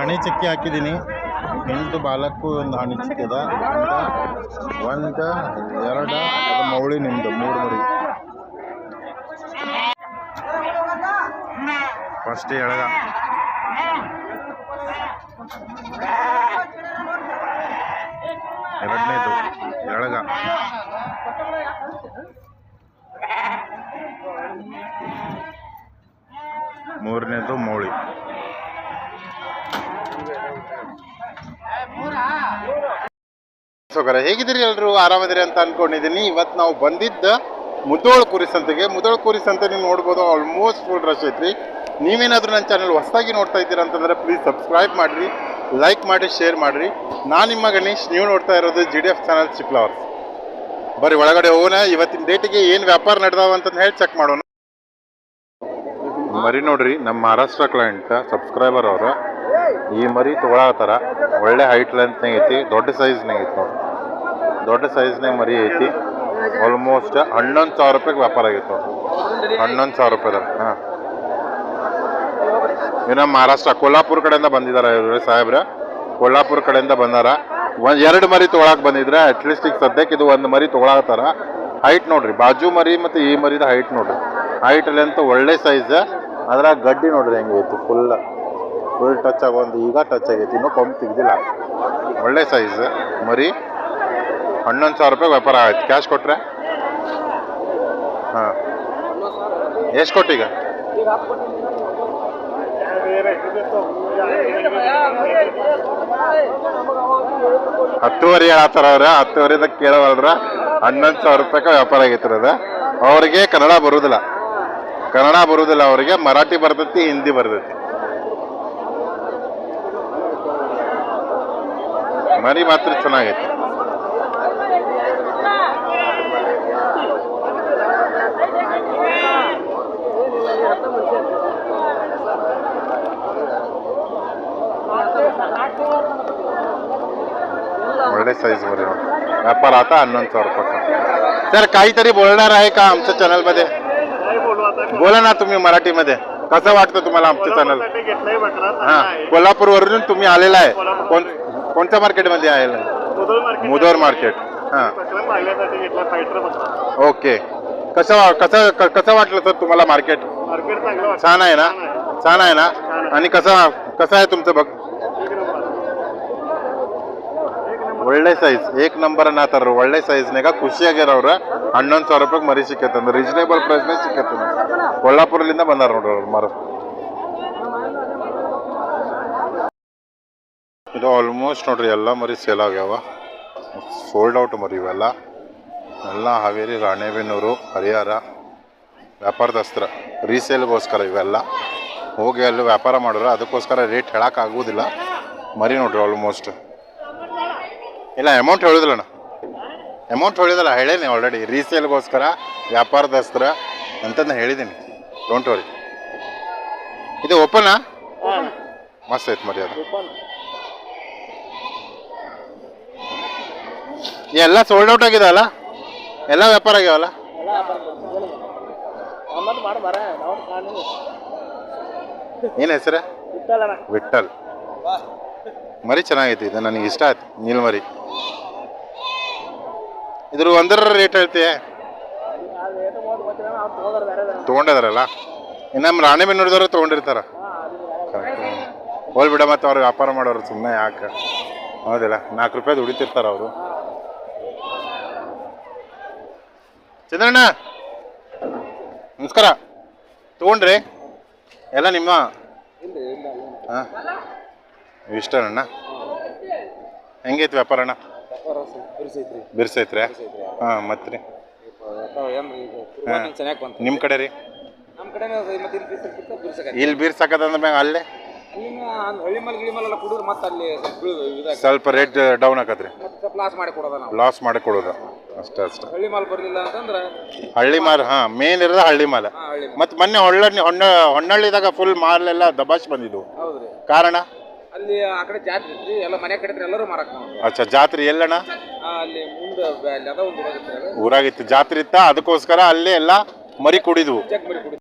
ಹಣೆ ಚಕ್ಕಿ ಹಾಕಿದ್ದೀನಿ. ಎಂಟು ಬಾಲಕ್ಕೂ ಒಂದು ಹಣೆ ಚಕ್ಕಿ ಅದ. ಒಂದು, ಎರಡು ಮೌಳಿ ನಿಮ್ಮದು ಮೂರು ಮರಿ. ಫಸ್ಟ್ ಎಳಗ. ಎರಡನೇದು, ಎಳಗ. ಮೂರನೇದು ಮೌಳಿ. ಸೋಕರ, ಹೇಗಿದ್ದೀರಿ ಎಲ್ಲರೂ ಆರಾಮದಿರಿ ಅಂತ ಅನ್ಕೊಂಡಿದ್ದೀನಿ. ಇವತ್ತು ನಾವು ಬಂದಿದ್ದ ಮುದೋಳ್ ಕುರಿ ಸಂತೆಗೆ. ಮುದೋಳ್ ಕುರಿ ಸಂತೆ ನೀವು ನೋಡ್ಬೋದು ಆಲ್ಮೋಸ್ಟ್ ಫುಲ್ ರಶ್ ಐತ್ರಿ. ನೀವೇನಾದರೂ ನನ್ನ ಚಾನಲ್ ಹೊಸದಾಗಿ ನೋಡ್ತಾ ಇದ್ದೀರಾ ಅಂತಂದ್ರೆ ಪ್ಲೀಸ್ ಸಬ್ಸ್ಕ್ರೈಬ್ ಮಾಡಿರಿ ಲೈಕ್ ಮಾಡಿ ಶೇರ್ ಮಾಡಿರಿ. ನಾನು ನಿಮ್ಮ ಗಣೇಶ್, ನೀವು ನೋಡ್ತಾ ಇರೋದು ಜಿ ಡಿ ಎಫ್ ಚಾನಲ್ ಚಿಪ್ಲವರ್ಸ್ ಬರ್ರಿ, ಒಳಗಡೆ ಹೋಗೋಣ. ಇವತ್ತಿನ ಡೇಟಿಗೆ ಏನು ವ್ಯಾಪಾರ ನಡೆದಾವ ಅಂತಂದು ಹೇಳಿ ಚೆಕ್ ಮಾಡೋಣ. ಮರಿ ನೋಡ್ರಿ, ನಮ್ಮ ಮಹಾರಾಷ್ಟ್ರ ಕ್ಲೈಂಟ್ ಸಬ್ಸ್ಕ್ರೈಬರ್ ಅವರು. ಈ ಮರಿ ತೊಗೊಳತ್ತಾರ ಒಳ್ಳೆ ಹೈಟ್ ಲೆಂತ್ನಾಗೈತಿ ದೊಡ್ಡ ಸೈಜ್ನಾಗೈತಿ ನೋಡಿ ದೊಡ್ಡ ಸೈಜ್ನಾಗ ಮರಿ ಐತಿ. ಆಲ್ಮೋಸ್ಟ್ ಹನ್ನೊಂದು ಸಾವಿರ ರೂಪಾಯಿಗೆ ವ್ಯಾಪಾರ ಆಗಿತ್ತು. ಹನ್ನೊಂದು ಸಾವಿರ ರೂಪಾಯಿದಾಗ ಹಾಂ. ಇನ್ನು ಮಹಾರಾಷ್ಟ್ರ ಕೊಲ್ಹಾಪುರ ಕಡೆಯಿಂದ ಬಂದಿದ್ದಾರೆ ಇವರು ಸಾಹೇಬ್ರ. ಕೊಲ್ಲಾಪುರ ಕಡೆಯಿಂದ ಬಂದಾರ. ಒಂದು ಎರಡು ಮರಿ ತೊಗೊಳಕ್ ಬಂದಿದ್ರೆ ಅಟ್ಲೀಸ್ಟ್ ಈಗ ಸದ್ಯಕ್ಕೆ ಇದು ಒಂದು ಮರಿ ತೊಗೊಳತ್ತಾರ ಹೈಟ್ ನೋಡ್ರಿ, ಬಾಜು ಮರಿ ಮತ್ತು ಈ ಮರಿದ ಹೈಟ್ ನೋಡ್ರಿ. ಹೈಟ್ ಅಂತ ಒಳ್ಳೆ ಸೈಜ್ ಅದರ ಗಡ್ಡಿ ನೋಡ್ರಿ ಹೆಂಗೆ ಐತಿ ಫುಲ್ ಫುಲ್ ಟಚ್ ಆಗೊಂದು ಈಗ ಟಚ್ ಆಗೈತಿ. ಇನ್ನೂ ಪಂಪ್ ತೆಗ್ದಿಲ್ಲ. ಒಳ್ಳೆ ಸೈಜ್ ಮರಿ. ಹನ್ನೊಂದು ಸಾವಿರ ರೂಪಾಯಿ ವ್ಯಾಪಾರ ಆಯ್ತು. ಕ್ಯಾಶ್ ಕೊಟ್ಟರೆ ಹಾಂ. ಎಷ್ಟು ಕೊಟ್ಟೀಗ? ಹತ್ತುವರೆ ಆತರ ಅವ್ರ. ಹತ್ತುವರೆದಾಗ ಕೇಳವಲ್ರ ಹನ್ನೊಂದು ಸಾವಿರ ರೂಪಾಯಿಗೆ ವ್ಯಾಪಾರ ಆಗಿತ್ತು ಅದ. ಅವ್ರಿಗೆ ಕನ್ನಡ ಬರುವುದಿಲ್ಲ ಕನ್ನಡ ಬರುವುದಿಲ್ಲ ಅವರಿಗೆ, ಮರಾಠಿ ಬರ್ತೈತಿ, ಹಿಂದಿ ಬರ್ತೈತಿ. ಮರಿ ಮಾತ್ರ ಚೆನ್ನಾಗೈತಿ. साडेसाईजवर व्यापार आता अण्णांचा पक्का सर काहीतरी बोलणार आहे का आमच्या चॅनलमध्ये बोला ना तुम्ही मराठीमध्ये. कसं वाटतं तुम्हाला आमचं चॅनल हां कोल्हापूरवरून तुम्ही आलेला आहे. कोण कोणत्या मार्केटमध्ये आहे? मुदोर मार्केट हां. ओके. कसं कसं कसं वाटलं सर तुम्हाला मार्केट छान आहे ना? छान आहे. ना? आणि कसं कसं आहे तुमचं बघ ಒಳ್ಳೆ ಸೈಜ್ ಏಕ್ ನಂಬರ್ ಹಾತಾರ ಒಳ್ಳೆ ಸೈಜ್ನಾಗ ಖುಷಿಯಾಗ್ಯಾರ ಅವ್ರ ಹನ್ನೊಂದು ಸಾವಿರ ರೂಪಾಯಿ ಮರಿ ಸಿಕ್ಕತ್ತಂದ್ರೆ ರೀಸನೇಬಲ್ ಪ್ರೈಸ್ನಾಗ ಸಿಕ್ಕತ್ತಂದ್ರೆ ಕೊಲ್ಲಾಪುರಲಿಂದ ಬಂದಾರ ನೋಡ್ರಿ ಅವ್ರು ಮರ ಇದು ಆಲ್ಮೋಸ್ಟ್ ನೋಡ್ರಿ ಎಲ್ಲ ಮರಿ ಸೇಲ್ ಆಗ್ಯಾವ. ಸೋಲ್ಡ್ ಔಟ್ ಮರಿ ಇವೆಲ್ಲ. ಎಲ್ಲ ಹಾವೇರಿ, ರಾಣೆಬೆನ್ನೂರು, ಹರಿಹರ, ವ್ಯಾಪಾರದಸ್ತ್ರ ರೀಸೇಲ್ಗೋಸ್ಕರ ಇವೆಲ್ಲ. ಹೋಗಿ ಅಲ್ಲಿ ವ್ಯಾಪಾರ ಮಾಡೋರು ಅದಕ್ಕೋಸ್ಕರ ರೇಟ್ ಹೇಳೋಕ್ಕಾಗೋದಿಲ್ಲ ಮರಿ ನೋಡ್ರಿ ಆಲ್ಮೋಸ್ಟ್ ಇಲ್ಲ ಅಮೌಂಟ್ ಹೇಳಿದ್ಲಣ್ಣ ಅಮೌಂಟ್ ಹೇಳಿದಲ್ಲ ಹೇಳೇನಿ ಆಲ್ರೆಡಿ ರೀಸೇಲ್ಗೋಸ್ಕರ ವ್ಯಾಪಾರದಸ್ತ್ರ ಅಂತಂದು ಹೇಳಿದ್ದೀನಿ ಡೋಂಟ್ ವರಿ ಇದು ಓಪನಾ ಮಸ್ತ್ ಐತೆ ಮರಿ ಅದು ಎಲ್ಲ ಸೋಲ್ಡ್ ಔಟ್ ಆಗಿದೆ ಅಲ್ಲ? ಎಲ್ಲ ವ್ಯಾಪಾರ ಆಗ್ಯಾವಲ್ಲ? ಏನು ಹೆಸರು? ವಿಠಲ್ ಮರಿ ಚೆನ್ನಾಗೈತಿ ಇದು ನನಗೆ ಇಷ್ಟ ಆಯ್ತು. ನೀಲ್ ಮರಿ ಇದ್ರ ಒಂದರ ರೇಟ್ ಹೇಳ್ತೀಯ ತೊಗೊಂಡಿದಾರಲ್ಲ? ಇನ್ನು ನಮ್ಮ ನೋಡಿದವ್ರು ತೊಗೊಂಡಿರ್ತಾರ. ಹೋಲ್ ಬಿಡ ಮತ್ತೆ ಅವ್ರು ವ್ಯಾಪಾರ ಮಾಡೋರು ಸುಮ್ಮನೆ ಯಾಕೆ? ಹೌದಿಲ್ಲ ನಾಲ್ಕು ರೂಪಾಯಿ ದುಡಿತಿರ್ತಾರ ಅವರು. ಚಂದ್ರಣ್ಣ ನಮಸ್ಕಾರ. ತೊಗೊಂಡ್ರಿ. ಎಲ್ಲ ನಿಮ್ಮ? ಹಾಂ. ಇಷ್ಟಣ್ಣ ಹೆಂಗೈತೆ ವ್ಯಾಪಾರ ಅಣ್ಣ? ಬಿರ್ಸೈತ್ರಿ. ಹಾಂ ಮತ್ತೆ ರೀ ನಿಮ್ಮ ಕಡೆ ರೀ? ನಮ್ಮ ಕಡೆ ಮತ್ತೆ ಇಲ್ಲಿ ಬೀರ್ಸಾಕತ್ತಂದ್ರೆ ಮ್ಯಾಗ ಅಲ್ಲೇ? ಹಳ್ಳಿ ಮಲ್ ಗಿಳಿ ಮಲೆಲ್ಲ ಕುಡಿದ್ರೆ ಮತ್ತೆ ಅಲ್ಲಿ ಸ್ವಲ್ಪ ರೇಟ್ ಡೌನ್ ಆಕತ್ರಿ ಲಾಸ್ ಮಾಡಿ ಕೊಡೋದ ಅಷ್ಟೇ ಅಷ್ಟೇ. ಹಳ್ಳಿ ಮಾಲ್ ಬರಲಿಲ್ಲ ಅಂತಂದ್ರೆ ಹಳ್ಳಿ ಮಾಲ್ ಹಾ ಮೇನ್ ಇರೋದು ಹಳ್ಳಿ ಮಾಲ್. ಮತ್ತೆ ಮೊನ್ನೆ ಹೊಳ್ಳ ಹೊನ್ನ ಹೊನ್ನಳ್ಳಿದಾಗ ಫುಲ್ ಮಾಲ್ ಎಲ್ಲ ದಬಾಸ್ ಬಂದಿದ್ವು. ಕಾರಣ? ಅಲ್ಲಿ ಆ ಕಡೆ ಜಾತ್ರೆ ಇತ್ತು ಎಲ್ಲ ಮನೆ ಕಡೆ ಎಲ್ಲರೂ ಮಾರಕ್ ಅಚ್ಚಾ ಜಾತ್ರೆ ಎಲ್ಲಣ್ಣ? ಅಲ್ಲಿ ಮುಂದೆ ಅಲ್ಲಿ ಅದ ಒಂದು ಊರಾಗಿತ್ತು ಜಾತ್ರೆ ಇತ್ತ? ಅದಕ್ಕೋಸ್ಕರ ಅಲ್ಲೇ ಎಲ್ಲ ಮರಿ ಕುಡಿದ್ವು. ಜಗ್ ಮರಿ ಕುಡಿ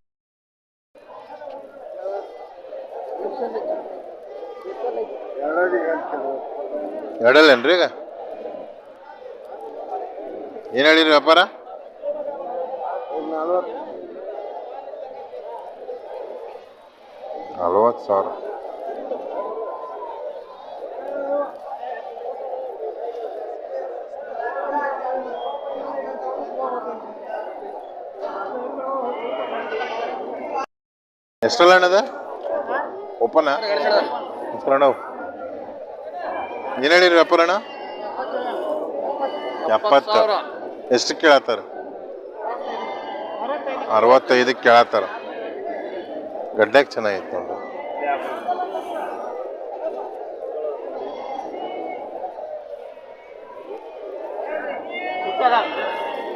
ಎರಡಲ್ಲೇನ್ರಿ ಈಗ? ಏನು ಹೇಳಿರಿ ವ್ಯಾಪಾರ? ನಲ್ವತ್ತು ಸಾವಿರ. ಎಷ್ಟಲ್ಲ ಅಣ್ಣದ ಓಪನ್ ಅಣ್ಣ ಏನು ಹೇಳಿರಿ ವ್ಯಾಪಾರ ಅಣ್ಣ ಎಪ್ಪತ್ತು. ಎಷ್ಟು ಕೇಳತ್ತಾರ? ಅರವತ್ತೈದಕ್ಕೆ ಕೇಳತ್ತಾರ. ಗಡ್ಡಕ್ಕೆ ಚೆನ್ನಾಗಿತ್ತು ನೋಡ್ರಿ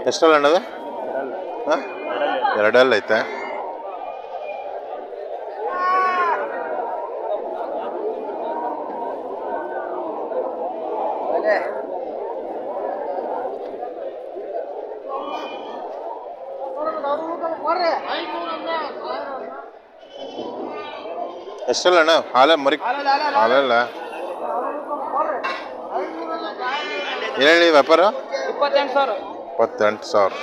ಎಷ್ಟಲ್ಲ ಅಣ್ಣದ ಹಾಂ? ಎರಡಲ್ಲ ಐತೆ. ಎಷ್ಟಲ್ಲ ಅಣ್ಣ ಹಾಲೆ ಮರಿ ಹಾಲಲ್ಲ? ಏನು ಹೇಳಿ ವ್ಯಾಪಾರ? ಇಪ್ಪತ್ತೆಂಟು ಸಾವಿರ.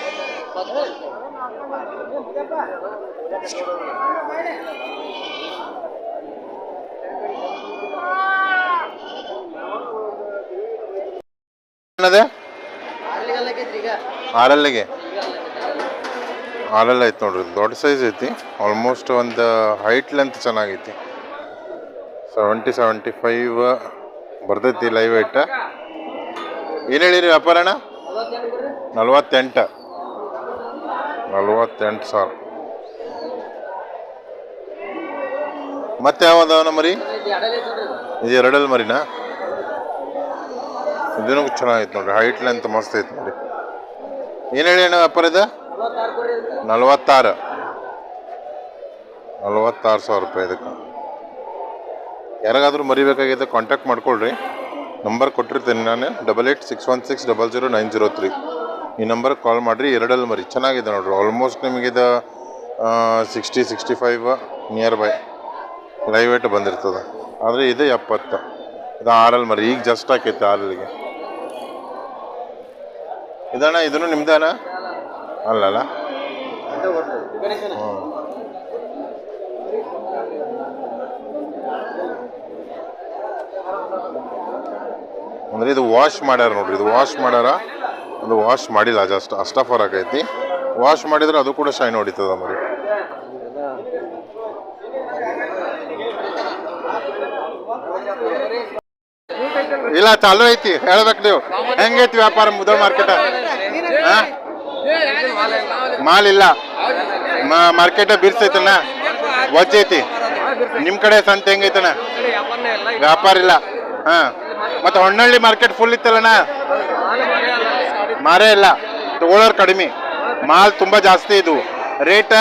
ಏನದೆ? ಆರಲ್ಲಿಗೆ ಆರಲ್ಲ ಐತೆ ನೋಡ್ರಿ ದೊಡ್ಡ ಸೈಜ್ ಐತಿ. ಆಲ್ಮೋಸ್ಟ್ ಒಂದು ಹೈಟ್ ಲೆಂತ್ ಚೆನ್ನಾಗೈತಿ. ಸೆವೆಂಟಿ ಸೆವೆಂಟಿ ಫೈವ್ ಬರ್ತೈತಿ ಲೈವ್ ವೇಟ್ ಏನು ಹೇಳಿರಿ ವ್ಯಾಪಾರ ಅಣ್ಣ? ನಲ್ವತ್ತೆಂಟು. ನಲ್ವತ್ತೆಂಟು ಸಾವಿರ ಮತ್ತೆ ಯಾವ ಮರಿ? ಇದು ಎರಡಲ್ಲಿ ಮರಿನಾ? ಇದೂ ಚೆನ್ನಾಗೈತೆ ನೋಡ್ರಿ ಹೈಟ್ ಲೆಂತ್ ಮಸ್ತ್ ಐತೆ ನೋಡಿ ಏನು ಹೇಳಿ ಅಣ್ಣ ವ್ಯಾಪಾರ ಇದು? ನಲ್ವತ್ತಾರು. ನಲ್ವತ್ತಾರು ಸಾವಿರ ರೂಪಾಯಿ ಇದಕ್ಕೆ. ಯಾರಿಗಾದ್ರೂ ಮರಿಬೇಕಾಗಿದೆ ಕಾಂಟ್ಯಾಕ್ಟ್ ಮಾಡ್ಕೊಳ್ರಿ. ನಂಬರ್ ಕೊಟ್ಟಿರ್ತೀನಿ ನಾನು. Double eight six one six double zero nine zero three ಈ ನಂಬರ್ಗೆ ಕಾಲ್ ಮಾಡಿರಿ, ಎರಡಲ್ಲಿ ಮರಿ. ಚೆನ್ನಾಗಿದೆ ನೋಡ್ರಿ. Almost ನಿಮಗಿದು sixty sixty five nearby live weight ಬಂದಿರ್ತದೆ. ಆದರೆ ಇದು ಎಪ್ಪತ್ತು. ಇದು ಆರಲ್ಲಿ ಮರಿ. ಈಗ ಜಸ್ಟ್ ಹಾಕೈತೆ ಆರಲ್ಲಿಗೆ. ಇದಣ್ಣ, ಇದನ್ನು ನಿಮ್ದೇನ? ಅಲ್ಲಲ್ಲ? ಹ್ಞೂ ಅಂದ್ರೆ ಇದು ವಾಶ್ ಮಾಡ್ಯಾರ ನೋಡ್ರಿ, ಇದು ವಾಶ್ ಮಾಡ್ಯಾರ, ಅದು ವಾಶ್ ಮಾಡಿಲ್ಲ ಜಸ್ಟ್ ಅಷ್ಟಫರ್ ಆಗೈತಿ ವಾಶ್ ಮಾಡಿದ್ರೆ ಅದು ಕೂಡ ಶೈನ್ ಹೊಡಿತದ ಮರಿ. ಇಲ್ಲ ಚಾಲು ಐತಿ, ಹೇಳ್ಬೇಕು ನೀವು. ಹೆಂಗೈತಿ ವ್ಯಾಪಾರ ಮುದ ಮಾರ್ಕೆಟ್? ಮಾಲ್ ಇಲ್ಲ. ಮಾರ್ಕೆಟ್ ಬಿರ್ಸೈತಣ್ಣ. ವಜ್ಜೈತಿ. ನಿಮ್ಮ ನಿಮ್ ಕಡೆ ಸಂತೆ ಹೆಂಗೈತಣ್ಣ? ವ್ಯಾಪಾರ ಇಲ್ಲ. ಹಾ. ಮತ್ತೆ ಹೊನ್ನಳ್ಳಿ ಮಾರ್ಕೆಟ್ ಫುಲ್ ಇತ್ತಲ್ಲಣ್ಣ ಮಾರೇ ಇಲ್ಲ. ತಗೊಳ್ಳೋರು ಕಡಿಮೆ. ಮಾಲ್ ತುಂಬಾ ಜಾಸ್ತಿ ಇದು. ರೇಟ್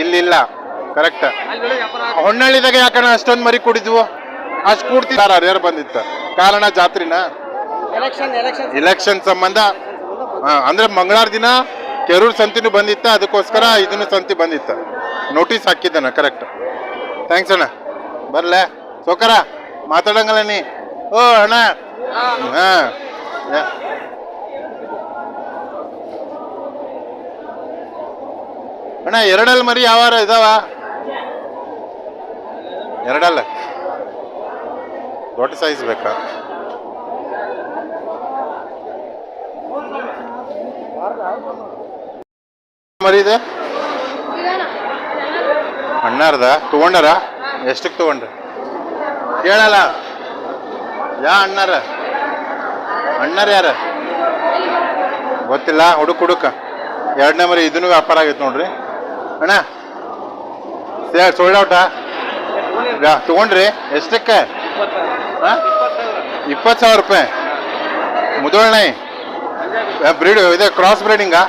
ಇಲ್ಲಿಲ್ಲ ಕರೆಕ್ಟ್ ಹೊನ್ನಳ್ಳಿದಾಗ ಯಾಕಣ್ಣ ಅಷ್ಟೊಂದು ಮರಿ ಕುಡಿದ್ವು? ಅಷ್ಟು ಕೂಡ್ತಿದಾರ ಯಾರು ಬಂದಿತ್ತ? ಕಾರಣ ಜಾತ್ರಿನ? ಎಲೆಕ್ಷನ್ ಸಂಬಂಧ? ಹಾ, ಅಂದ್ರೆ ಮಂಗಳವಾರ ದಿನ ಕೆರೂರ್ ಸಂತಿನೂ ಬಂದಿತ್ತ ಅದಕ್ಕೋಸ್ಕರ ಇದನ್ನು ಸಂತಿ ಬಂದಿತ್ತ. ನೋಟಿಸ್ ಹಾಕಿದ್ದಾನ ಕರೆಕ್ಟ್ ಥ್ಯಾಂಕ್ಸ್ ಅಣ್ಣ. ಬರಲೇ. ಸೋಕರ? ಮಾತಾಡಂಗಲ್ಲ ನೀ ಓ, ಅಣ್ಣ. ಹಾ. ಅಣ್ಣ ಎರಡಲ್ಲಿ ಮರಿ ಯಾವಾರ ಇದಾವ? ಎರಡಲ್ಲ. ದೊಡ್ಡ ಸೈಜ್ ಬೇಕಾ? ಮರಿ ಇದೆ? ಅಣ್ಣಾರ್ದ? ತಗೊಂಡಾರ? ಎಷ್ಟಕ್ಕೆ ತಗೊಂಡ್ರಿ? ಕೇಳಲ್ಲ ಯಾ ಅಣ್ಣಾರ? ಅಣ್ಣರ ಯಾರ? ಗೊತ್ತಿಲ್ಲ, ಹುಡುಕ್ ಹುಡುಕ. ಎರಡನೇ ಮರಿ ಇದನ್ನು ವ್ಯಾಪಾರ ಆಗೈತೆ ನೋಡ್ರಿ. ಅಣ್ಣ ಸೋಲ್ಡ್ ಔಟಾ ತಗೊಂಡ್ರಿ. ಎಷ್ಟಕ್ಕೆ? ಹಾಂ ಇಪ್ಪತ್ತು ಸಾವಿರ ರೂಪಾಯಿ. ಮುದೋಳ್ನೈ ಬ್ರೀಡ್ ಇದೆ ಕ್ರಾಸ್ ಬ್ರೀಡಿಂಗಾ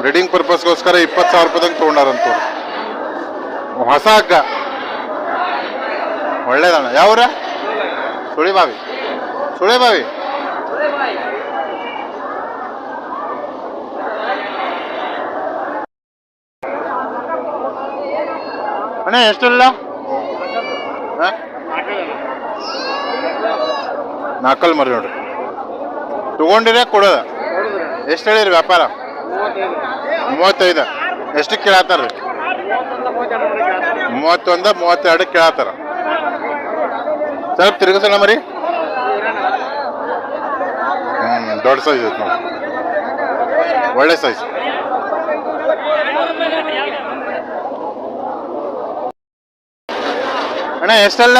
ಬ್ರೀಡಿಂಗ್ ಪರ್ಪಸ್ಗೋಸ್ಕರ ಇಪ್ಪತ್ತು ಸಾವಿರ ರೂಪಾಯಿದಂಗೆ ತೊಗೊಂಡಾರಂತ ಹೊಸ ಹಗ್ಗ. ಒಳ್ಳೇದಣ್ಣ. ಯಾವ್ರ? ಸುಳಿ ಬಾವಿ ಅಣ್ಣ ಎಷ್ಟು ಹಾಂ? ನಾಕಲ್ ಮರಿ ನೋಡ್ರಿ. ತಗೊಂಡಿರ ಕೊಡೋದ. ಎಷ್ಟು ಹೇಳಿರಿ ವ್ಯಾಪಾರ? ಮೂವತ್ತೈದು. ಎಷ್ಟು ಕೇಳತ್ತಾರ ಮೂವತ್ತೊಂದು, ಮೂವತ್ತೆರಡು ಕೇಳತ್ತಾರ. ಸ್ವಲ್ಪ ತಿರುಗಿಸೋಣ ಮರಿ ದೊಡ್ಡ ಸೈಜ್ ಐತೆ ನೋಡಿ. ಒಳ್ಳೆ ಸೈಜ್ ಅಣ್ಣ, ಎಷ್ಟಲ್ಲ?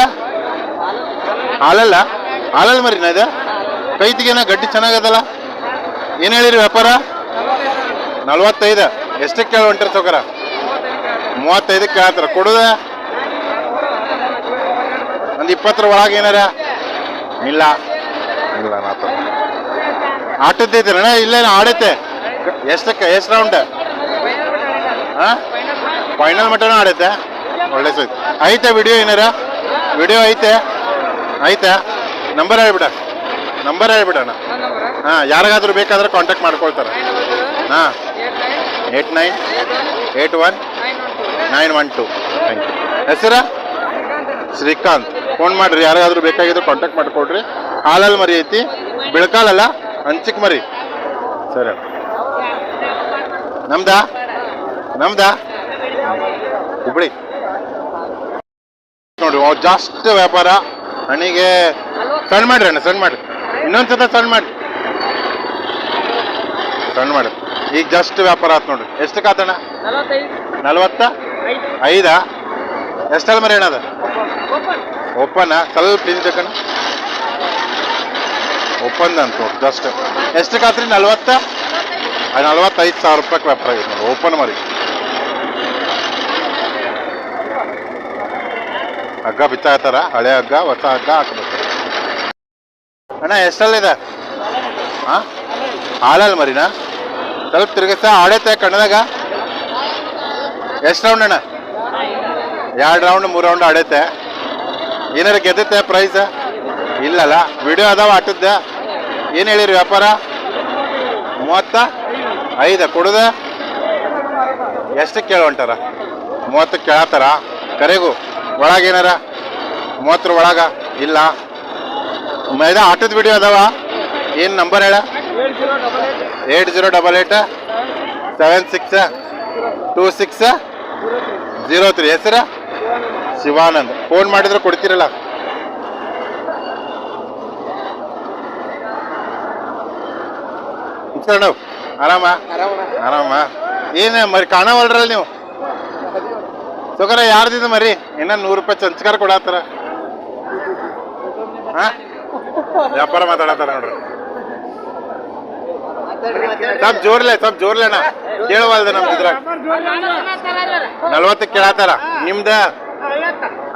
ಹಾಲಲ್ಲ? ಹಾಲಲ್ಲ ಮರಿನಾ ಇದು? ಕೈತಿಗೆನ ಗಟ್ಟಿ ಚೆನ್ನಾಗದಲ್ಲ? ಏನು ಹೇಳಿರಿ ವ್ಯಾಪಾರ? ನಲ್ವತ್ತೈದು. ಎಷ್ಟಕ್ಕೆ ಕೇಳಿ ಹೊಂಟಿರಿ ಮೂವತ್ತೈದಕ್ಕೆ ಕೇಳತ್ತಾರ? ಕೊಡುದ? ಒಂದು ಇಪ್ಪತ್ತರ ಒಳಗೆ ಏನಾರ? ಇಲ್ಲ. ಇಲ್ಲ ಆಟದ್ದೈತೆ ರಣ ಇಲ್ಲ ಆಡೈತೆ ಎಷ್ಟಕ್ಕೆ, ಎಷ್ಟು ರೌಂಡ್ ಹಾಂ ಫೈನಲ್ ಮಟನೂ ಆಡೈತೆ ಒಳ್ಳೆ ಸೈತ್ ಐತೆ ವಿಡಿಯೋ ಏನಾರ? ವಿಡಿಯೋ ಐತೆ. ಐತೆ. ನಂಬರ್ ಹೇಳ್ಬಿಡ. ನಂಬರ್ ಹೇಳ್ಬಿಡಣ ಹಾಂ, ಯಾರಿಗಾದ್ರೂ ಬೇಕಾದ್ರೆ ಕಾಂಟ್ಯಾಕ್ಟ್ ಮಾಡ್ಕೊಳ್ತಾರೆ. ಹಾಂ. Eight nine eight one nine one two thank you ಹೆಸರ? ಶ್ರೀಕಾಂತ್. ಫೋನ್ ಮಾಡಿರಿ ಯಾರಾದ್ರೂ ಬೇಕಾಗಿದ್ರೆ ಕಾಂಟ್ಯಾಕ್ಟ್ ಮಾಡ್ಕೊಡ್ರಿ. ಹಾಲಲ್ಲಿ ಮರಿ ಐತಿ ಬಿಳ್ಕಾಲಲ್ಲ ಹಂಚಿಕ್ ಮರಿ. ಸರಿ. ನಮ್ದಾ? ನಮ್ದಾ? ಹುಬ್ಳಿ. ನೋಡಿ ಅವ್ ಜಾಸ್ತಿ ವ್ಯಾಪಾರ ಹಣಿಗೆ ಸಣ್ಣ ಮಾಡ್ರಿ ಅಣ್ಣ ಸಣ್ಣ ಮಾಡ್ರಿ. ಇನ್ನೊಂದ್ಸತ ಸಣ್ಣ ಮಾಡ್ರಿ. ಸಣ್ಣ ಮಾಡಿ ಈಗ ಜಸ್ಟ್ ವ್ಯಾಪಾರ ಆತ್ ನೋಡ್ರಿ. ಎಷ್ಟು ಆತಣ್ಣ ನಲ್ವತ್ತ? ಐದಾ? ಎಷ್ಟಲ್ಲಿ ಮರಿ ಅಣ್ಣ ಅದು? ಓಪನ್ ಸ್ವಲ್ಪ ಹಿಂದಕ್ಕಣ ಓಪನ್ ಅಂತ ಜಸ್ಟ್ ಎಷ್ಟಕ್ಕೆ ಕಾತ್ರಿ ನಲ್ವತ್ತ? ನಲ್ವತ್ತೈದು ಸಾವಿರ ರೂಪಾಯಿ ವ್ಯಾಪಾರ ಆಗಿದೆ ನೋಡಿ ಓಪನ್ ಮರಿ ಹಗ್ಗ ಬಿತ್ತಾಕತ್ತಾರ? ಹಳೆ ಹಗ್ಗ, ಹೊಸ ಹಗ್ಗ ಹಾಕ್ಬೇಕು. ಅಣ್ಣ ಎಷ್ಟಲ್ಲಿದೆ ಹಾಂ ಹಾಲಲ್ಲಿ ಮರಿನಾ? ಸ್ವಲ್ಪ ತಿರುಗಿಸ ಆಡೈತೆ ಕಣ್ಣದಾಗ. ಎಷ್ಟು ರೌಂಡ್ ಅಣ್ಣ? ಎರಡು ರೌಂಡ್ ಮೂರು ರೌಂಡ್ ಆಡೈತೆ ಏನಾರ ಗೆದ್ದೈತೆ ಪ್ರೈಸ್ ಇಲ್ಲಲ್ಲ ವಿಡಿಯೋ ಅದಾವ ಆಟದ್ದ. ಏನು ಹೇಳಿರಿ ವ್ಯಾಪಾರ? ಮೂವತ್ತ? ಐದ, ಕೊಡುದ? ಎಷ್ಟು ಕೇಳುವಂಟಾರ ಮೂವತ್ತು ಕೇಳತ್ತಾರ? ಕರೆಗೂ ಒಳಗೇನಾರ ಮೂವತ್ತರ ಒಳಗ? ಇಲ್ಲ. ಇದು ಆಟದ ವಿಡಿಯೋ ಅದಾವ. ಏನು ನಂಬರ್ ಹೇಳ? Eight zero double eight seven six two six zero three ಹೆಸರ? ಶಿವಾನಂದ್. ಫೋನ್ ಮಾಡಿದ್ರೆ ಕೊಡ್ತೀರಲ್ಲ? ಪ್ರಣವ್ ಆರಾಮ? ಆರಾಮ. ಏನು ಮರಿ, ಕಾಣವಲ್ರಲ್ಲ ನೀವು? ಸುಗರ ಯಾರ್ದಿದ್ದು ಮರಿ? ಇನ್ನ ನೂರು ರೂಪಾಯಿ ಚಂಚಕಾರ ಕೊಡತ್ತಾರ? ವ್ಯಾಪಾರ ಮಾತಾಡತ್ತಾರ ನೋಡ್ರಿ. ಸ್ವಲ್ಪ ಜೋರ್ಲೆ ಸ್ವಲ್ಪ ಜೋರ್ಲೆ ಅಣ್ಣ. ಕೇಳವಲ್ದ ನಮ್ದು ಇದ್ರಾಗ ನಲ್ವತ್ತಕ್ಕೆ ಕೇಳತ್ತಾರ? ನಿಮ್ದ?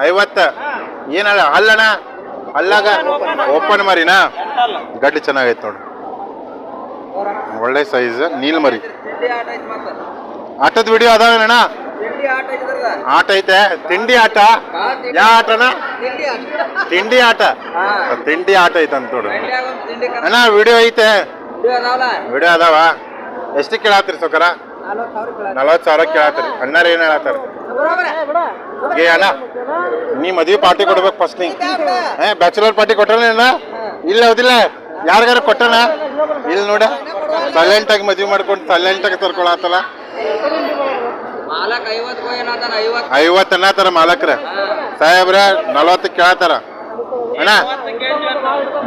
ಐವತ್ತ. ಏನಲ್ಲ ಅಲ್ಲಣ್ಣ ಅಲ್ಲಾಗ ಓಪನ್ ಮರಿನಾ? ಗಡ್ಡಿ ಚೆನ್ನಾಗೈತೆ ನೋಡಿ. ಒಳ್ಳೆ ಸೈಜ್ ನೀಲ್ ಮರಿ. ಆಟದ ವಿಡಿಯೋ ಅದಾವೇನಣ್ಣ ಆಟ ಐತೆ. ತಿಂಡಿ ಆಟ? ಯಾ ಆಟನ? ತಿಂಡಿ ಆಟ. ತಿಂಡಿ ಆಟ ಐತೆ ಅಂತ ನೋಡ್ರಿ ಅಣ್ಣ ವಿಡಿಯೋ ಐತೆ. ವಿಡಿಯೋ ಅದಾವ. ಎಷ್ಟು ಕೇಳಾತ್ರಿ ಸೊಕರ? ನಲವತ್ತು ಸಾವಿರ ಕೇಳತ್ತೀರಿ ಅಣ್ಣಾರ ಏನು ಹೇಳತ್ತಾರ? ಏ ಅಣ್ಣ ನೀ ಮದ್ವೆ ಪಾರ್ಟಿ ಕೊಡ್ಬೇಕು ಫಸ್ಟ್ ನೀ. ಏ ಬ್ಯಾಚುಲರ್ ಪಾರ್ಟಿ ಕೊಟ್ಟಣ ಇಲ್ಲ ಹೌದಿಲ್ಲ. ಯಾರಿಗಾರ ಕೊಟ್ಟಣ ಇಲ್ಲ ನೋಡ. ಸೈಲೆಂಟ್ ಆಗಿ ಮದ್ವೆ ಮಾಡ್ಕೊಂಡು ಸೈಲೆಂಟ್ ಆಗಿ ತರ್ಕೊಳತ್ತಲ್ಲ. ಮಾಲಕ್ ಐವತ್ತು. ಅನ್ನತಾರ ಮಾಲಕ್ರ. ಸಾಹೇಬ್ರ ನಲವತ್ತಕ್ಕೆ ಕೇಳತ್ತಾರ. ಅಣ್ಣ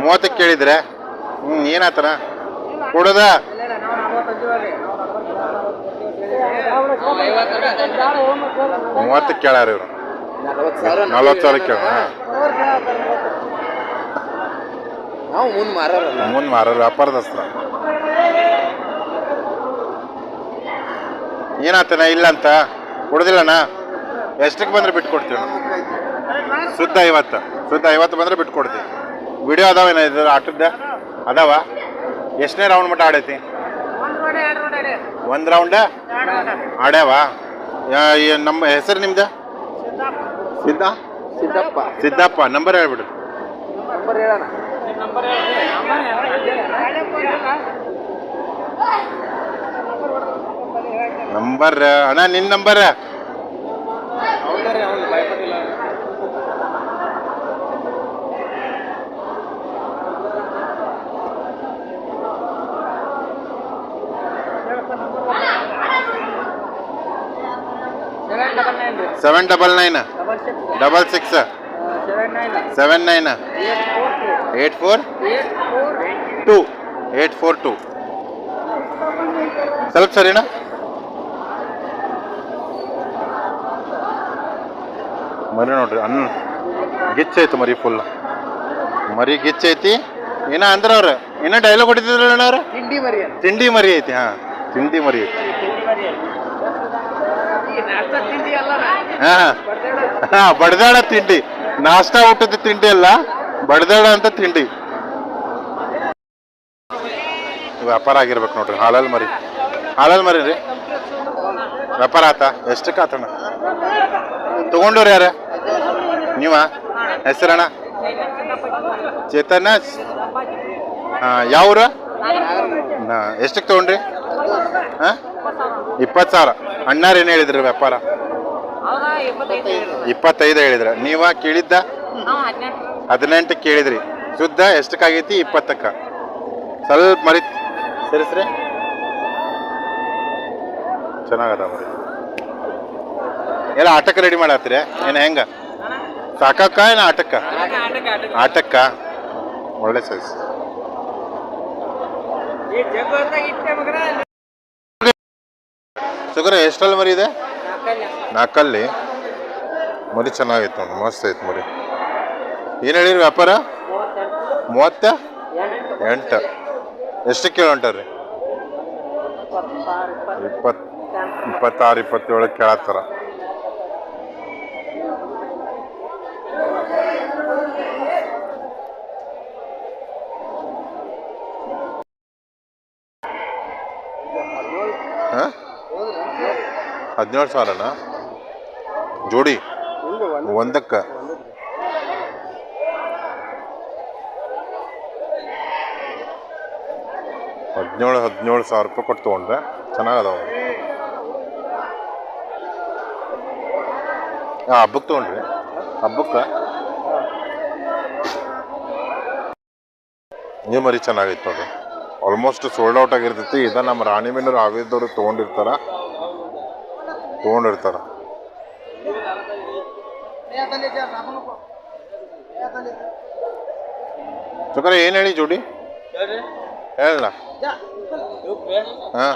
ಮೂವತ್ತಕ್ಕೆ ಕೇಳಿದ್ರೆ ಹ್ಞೂ ಏನಾತರ ಕೊಡೋದ? ಮೂವತ್ತಕ್ಕೆ ಕೇಳಾರ ಇವರು. ನಲವತ್ತು ಸಾವಿರ ಕೇಳ ನಾವು ಮುಂದೆ ಮಾರಲ್ಲ. ಮುಂದೆ ಮಾರೋರು ವ್ಯಾಪಾರದಸ್ತ್ರ. ಏನಾತನ ಇಲ್ಲ ಅಂತ ಕೊಡೋದಿಲ್ಲಣ್ಣ? ಎಷ್ಟಕ್ಕೆ ಬಂದ್ರೆ ಬಿಟ್ಕೊಡ್ತೀವಿ ಶುದ್ಧ ಐವತ್ತು. ಶುದ್ಧ ಐವತ್ತು ಬಂದ್ರೆ ಬಿಟ್ಕೊಡ್ತೀವಿ. ವಿಡಿಯೋ ಅದಾವೇನ ಇದು ಆಟದ ಅದಾವ? ಎಷ್ಟನೇ ರೌಂಡ್ ಮಟ್ಟ ಆಡೈತಿ? ಒಂದು ರೌಂಡ್ ಆಡ್ಯಾವ? ನಮ್ಮ ಹೆಸರು ನಿಮ್ದು? ಸಿದ್ಧ ಸಿದ್ದಪ್ಪ. ಸಿದ್ದಪ್ಪ. ನಂಬರ್ ಹೇಳ್ಬಿಡು. ನಂಬರ್ ಅಣ್ಣ ನಿನ್ನ ನಂಬರ್ ಸೆವೆನ್ ಡಬಲ್ ನೈನ್ ರೀ seven double nine double six seven nine four eight four two eight four two ಸ್ವಲ್ಪ ಸರಿನಾ ಮರಿ ನೋಡ್ರಿ ಅನ್ನ ಗಿಚ್ಚೈತಿ ಮರಿ ಫುಲ್ ಮರಿ ಗಿಚ್ಚೈತಿ ಏನ ಅಂದ್ರ ಅವ್ರ ಏನ ಡೈಲಾಗ್ ಅಣ್ಣ ಅವ್ರ? ತಿಂಡಿ ಮರಿ ತಿಂಡಿ ಮರಿ ಐತಿ ಹಾ. ತಿಂಡಿ ಮರಿ ಐತಿ ತಿಂಡಿ ಮರಿ ಈ ನಾಷ್ಟ ತಿಂಡಿ ಅಲ್ಲ ಹಾ ಹಾ ಬಡ್ದಾಡ ತಿಂಡಿ ನಾಷ್ಟಾ ಊಟದ ತಿಂಡಿ ಅಲ್ಲ ಬಡದಾಡ ಅಂತ ತಿಂಡಿ. ವ್ಯಾಪಾರ ಆಗಿರ್ಬೇಕು ನೋಡ್ರಿ, ಹಾಲಲ್ ಮರಿ. ಹಾಲಲ್ ಮರಿ ರೀ. ವ್ಯಾಪಾರ ಆತ? ಎಷ್ಟಕ್ಕೆ ಆತಣ್ಣ? ತಗೊಂಡವ್ರು ಯಾರ? ನೀವ? ಹೆಸರಣ್ಣ? ಚೇತನ ಯಾವ ಎಷ್ಟಕ್ಕೆ ತಗೊಂಡ್ರಿ? ಹಾಂ? ಇಪ್ಪತ್ತು ಸಾವಿರ. ಅಣ್ಣಾರು ಏನು ಹೇಳಿದ್ರಿ ವ್ಯಾಪಾರ? ಇಪ್ಪತ್ತೈದು ಹೇಳಿದ್ರ. ನೀವ ಕೇಳಿದ್ದ? ಹದಿನೆಂಟು. ಕೇಳಿದ್ರಿ. ಶುದ್ಧ ಎಷ್ಟಕ್ಕಾಗೈತಿ? ಇಪ್ಪತ್ತಕ್ಕ. ಸ್ವಲ್ಪ ಮರಿ ಸರಿಸ್ರಿ. ಚೆನ್ನಾಗದ ಮರಿ. ಎಲ್ಲ ಆಟಕ್ಕೆ ರೆಡಿ ಮಾಡತ್ತೀರಿ? ಏನು ಹೆಂಗ? ಸಾಕಕ್ಕ ಏನ ಆಟಕ್ಕ? ಆಟಕ್ಕೆ. ಆಟಕ್ಕೆ ಆಟಕ್ಕ ಒಳ್ಳೆ ಸೈಜ್ ಸುಗರ ಎಷ್ಟಲ್ಲಿ ಮರಿ ಇದೆ? ನಾಲ್ಕಲ್ಲ. ಮರಿ ಚೆನ್ನಾಗಿತ್ತು ನೋಡಿ ಮಸ್ತ್ ಐತೆ ಮರಿ. ಏನು ಹೇಳಿರಿ ವ್ಯಾಪಾರ? ಮೂವತ್ತ? ಎಂಟು. ಎಷ್ಟು ಕಿಲೋ ಹೊಂಟಾರ್ರಿ ಇಪ್ಪತ್ತು. ಇಪ್ಪತ್ತಾರು ಇಪ್ಪತ್ತೇಳು ಕೇಳತ್ತಾರ ಹಾಂ ಹದಿನೇಳು ಸಾವಿರನ? ಜೋಡಿ. ಒಂದಕ್ಕೆ. ಹದಿನೇಳು ಹದಿನೇಳು ಸಾವಿರ ರೂಪಾಯಿ ಕೊಟ್ಟು ತೊಗೊಂಡ್ರೆ ಚೆನ್ನಾಗದಾವ. ಹಾಂ ಹಬ್ಬಕ್ಕೆ ತೊಗೊಂಡ್ರಿ. ಹಬ್ಬಕ್ಕೆ? ನೀವು ಮರಿ ಚೆನ್ನಾಗೈತೆ ಅದು ಆಲ್ಮೋಸ್ಟ್ ಸೋಲ್ಡ್ ಔಟ್ ಆಗಿರ್ತೈತಿ. ಇದ ನಮ್ಮ ರಾಣಿಬೆನ್ನೂರು ಹಾವೇರಿದವ್ರು ತೊಗೊಂಡಿರ್ತಾರ. ತೊಗೊಂಡಿರ್ತಾರ. ಚಕ್ರ ಏನು ಹೇಳಿ ಜೋಡಿ? ಹೇಳ ಹಾಂ.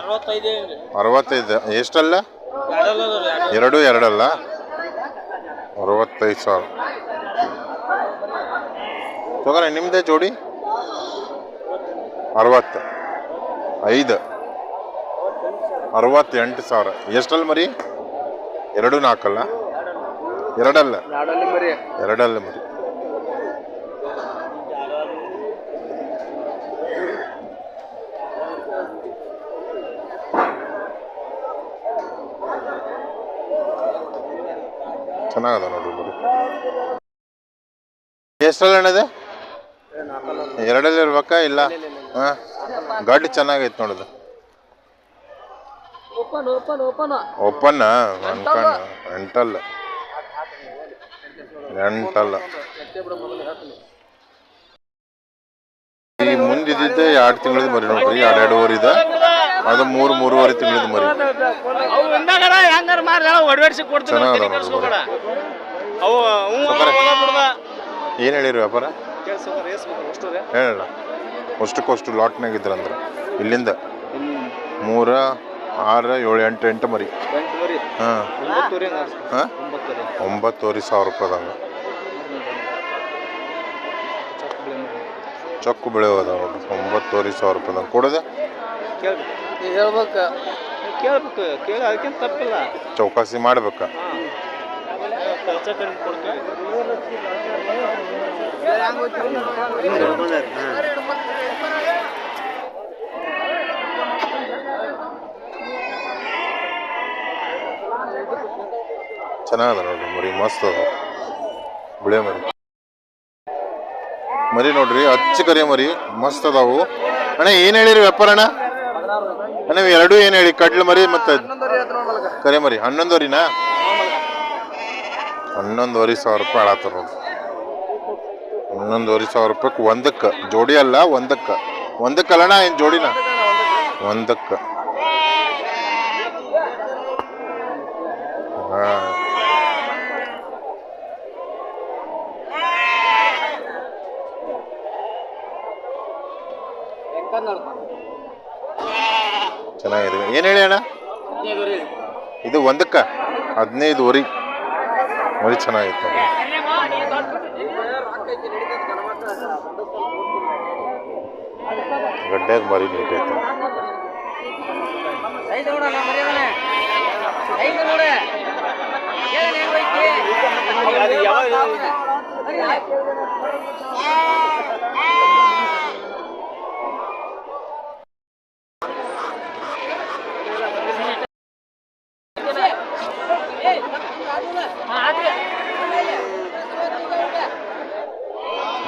ಅರವತ್ತೈದು. ಎಷ್ಟಲ್ಲ? ಎರಡು ಎರಡಲ್ಲ? ಅರವತ್ತೈದು ಸಾವಿರ. ಚಕ್ರ ನಿಮ್ಮದೇ ಜೋಡಿ? ಅರವತ್ತು. ಐದು. ಅರವತ್ತೆಂಟು ಸಾವಿರ. ಎಷ್ಟಲ್ಲಿ ಮರಿ? ಎರಡು ನಾಲ್ಕಲ್ಲ? ಎರಡಲ್ಲ. ಎರಡಲ್ಲ ಮರಿ. ಚೆನ್ನಾಗದ ನೋಡ್ರಿ ಮರಿ. ಎಷ್ಟಲ್ಲ ಅಣ್ಣದೆ ಎರಡಲ್ಲಿ ಇರ್ಬೇಕಾ ಇಲ್ಲ? ಹಾಂ ಗಡ್ಡು ಚೆನ್ನಾಗೈತೆ ನೋಡೋದು ಓಪನ್ ಓಪನ್ ಓಪನ್ ಓಪನ್ ಅನ್ಕಂಡ ಎಂಟಲ್ಲ ಎಂಟಲ್ಲ ಈ ಮುಂದಿದ್ದೆ ಎರಡು ತಿಂಗಳದ ಮರಿ ನೋಡ್ರಿ ಎರಡು ಎರಡೂವರೆ ಇದೆ. ಅದು ಮೂರು ಮೂರುವರೆ ತಿಂಗಳದ ಮರಿ. ಏನ್ ಹೆಂಗಾರ ಚೆನ್ನಾಗದ ನೋಡ್ರಿ. ಅವು. ಏನು ಹೇಳಿರಿ ವ್ಯಾಪಾರ. ಹೇಳಲ್ಲ ಅಷ್ಟಕ್ಕಷ್ಟು ಲಾಟ್ನಾಗ ಇದ್ರಂದ್ರೆ. ಇಲ್ಲಿಂದ. ಮೂರ ಆರು ಏಳು ಎಂಟು ಎಂಟು ಮರಿ. ಹಾಂ. ಒಂಬತ್ತುವರೆ. ಹಾಂ? ಸಾವಿರ ರೂಪಾಯಿದಂಗೆ ಚೊಕ್ಕು ಬೆಳೆಯೋದ ನೋಡ್ರಿ ಒಂಬತ್ತುವರೆ ಸಾವಿರ ರೂಪಾಯಿದಂಗೆ ಕೊಡೋದೆ? ಚೌಕಾಸಿ ಮಾಡ್ಬೇಕ ಹಾಂ ಖರ್ಚ ಕಡಿಮೆ ಕೊಡ್ತೀವಿ ಚೆನ್ನಾಗದ ನೋಡ್ರಿ ಮರಿ, ಮಸ್ತ್ ಅದ. ಬಿಳೆ ಮರಿ. ಮರಿ ನೋಡ್ರಿ ಅಚ್ಚ ಕರಿ ಮರಿ, ಮಸ್ತ್ ಅದಾವು. ಅಣ್ಣ, ಏನ್ ಹೇಳಿರಿ ವ್ಯಾಪಾರ ಅಣ್ಣ? ಅಣ್ಣ ಎರಡು ಏನ್ ಹೇಳಿ, ಕಡ್ಲ ಮರಿ ಮತ್ತೆ ಕರೆ ಮರಿ? ಹನ್ನೊಂದುವರಿನಾ ಹನ್ನೊಂದುವರೆ ಸಾವಿರ ರೂಪಾಯಿ ಆಳತ್ತಾರ ನೋಡ್ರಿ ಹನ್ನೊಂದುವರೆ ಸಾವಿರ ರೂಪಾಯಿ ಒಂದಕ್ಕೆ. ಜೋಡಿ ಅಲ್ಲ, ಒಂದಕ್ಕೆ. ಒಂದಕ್ಕಲ್ಲಣ್ಣ ಏನು ಜೋಡಿನ? ಒಂದಕ್ಕೆ. ಹಾಂ ಚೆನ್ನಾಗಿದೆ ಏನು ಅಣ್ಣ? ಇದು ಒಂದಕ್ಕೆ? ಹದಿನೈದು ವರಿ. ಮರಿ ಚೆನ್ನಾಗಿತ್ತು ಗಡ್ಡೆಗೆ ಮರಿ ನೀಟೈತೆ.